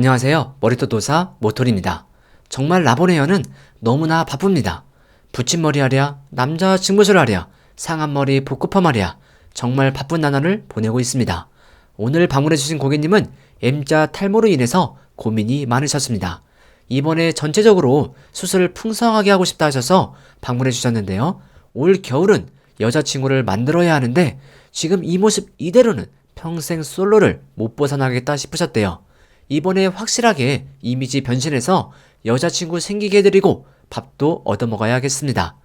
안녕하세요. 머리토 도사 모토리입니다. 정말 라보네어는 너무나 바쁩니다. 붙임머리 하랴, 남자 증무술 하랴, 상한머리 복급함 하랴, 정말 바쁜 나날을 보내고 있습니다. 오늘 방문해주신 고객님은 M자 탈모로 인해서 고민이 많으셨습니다. 이번에 전체적으로 수술을 풍성하게 하고 싶다 하셔서 방문해 주셨는데요. 올 겨울은 여자친구를 만들어야 하는데 지금 이 모습 이대로는 평생 솔로를 못 벗어나겠다 싶으셨대요. 이번에 확실하게 이미지 변신해서 여자친구 생기게 해드리고 밥도 얻어먹어야겠습니다.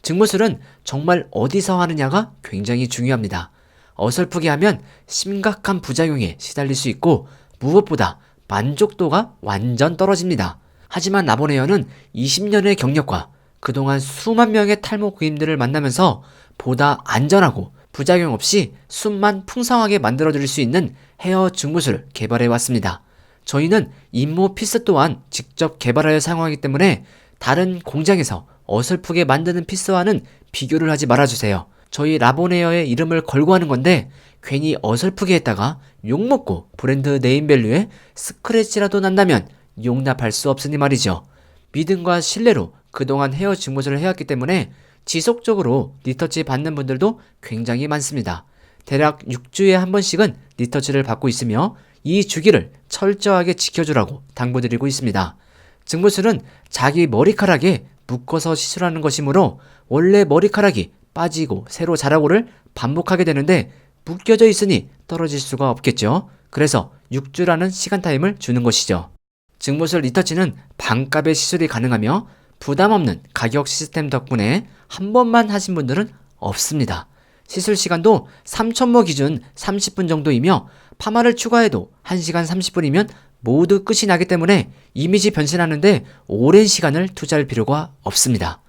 증무술은 정말 어디서 하느냐가 굉장히 중요합니다. 어설프게 하면 심각한 부작용에 시달릴 수 있고 무엇보다 만족도가 완전 떨어집니다. 하지만 라보네어는 20년의 경력과 그동안 수만 명의 탈모 고객님들을 만나면서 보다 안전하고 부작용 없이 숨만 풍성하게 만들어드릴 수 있는 헤어 증무술을 개발해 왔습니다. 저희는 잇모 피스 또한 직접 개발하여 사용하기 때문에 다른 공장에서 어설프게 만드는 피스와는 비교를 하지 말아주세요. 저희 라보네어의 이름을 걸고 하는 건데 괜히 어설프게 했다가 욕먹고 브랜드 네임밸류에 스크래치라도 난다면 용납할 수 없으니 말이죠. 믿음과 신뢰로 그동안 헤어 증무술을 해왔기 때문에 지속적으로 리터치 받는 분들도 굉장히 많습니다. 대략 6주에 한 번씩은 리터치를 받고 있으며 이 주기를 철저하게 지켜주라고 당부드리고 있습니다. 증무술은 자기 머리카락에 묶어서 시술하는 것이므로 원래 머리카락이 빠지고 새로 자라고를 반복하게 되는데 묶여져 있으니 떨어질 수가 없겠죠. 그래서 6주라는 시간 타임을 주는 것이죠. 증무술 리터치는 반값의 시술이 가능하며 부담 없는 가격 시스템 덕분에 한 번만 하신 분들은 없습니다. 시술 시간도 3천모 기준 30분 정도이며 파마를 추가해도 1시간 30분이면 모두 끝이 나기 때문에 이미지 변신하는데 오랜 시간을 투자할 필요가 없습니다.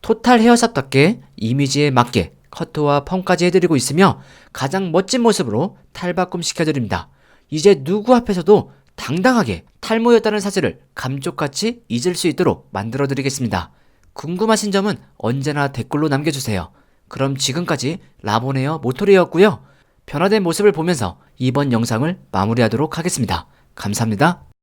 토탈 헤어샵답게 이미지에 맞게 커트와 펌까지 해드리고 있으며 가장 멋진 모습으로 탈바꿈 시켜드립니다. 이제 누구 앞에서도 당당하게 탈모였다는 사실을 감쪽같이 잊을 수 있도록 만들어드리겠습니다. 궁금하신 점은 언제나 댓글로 남겨주세요. 그럼 지금까지 라보네어 모토리였고요. 변화된 모습을 보면서 이번 영상을 마무리하도록 하겠습니다. 감사합니다.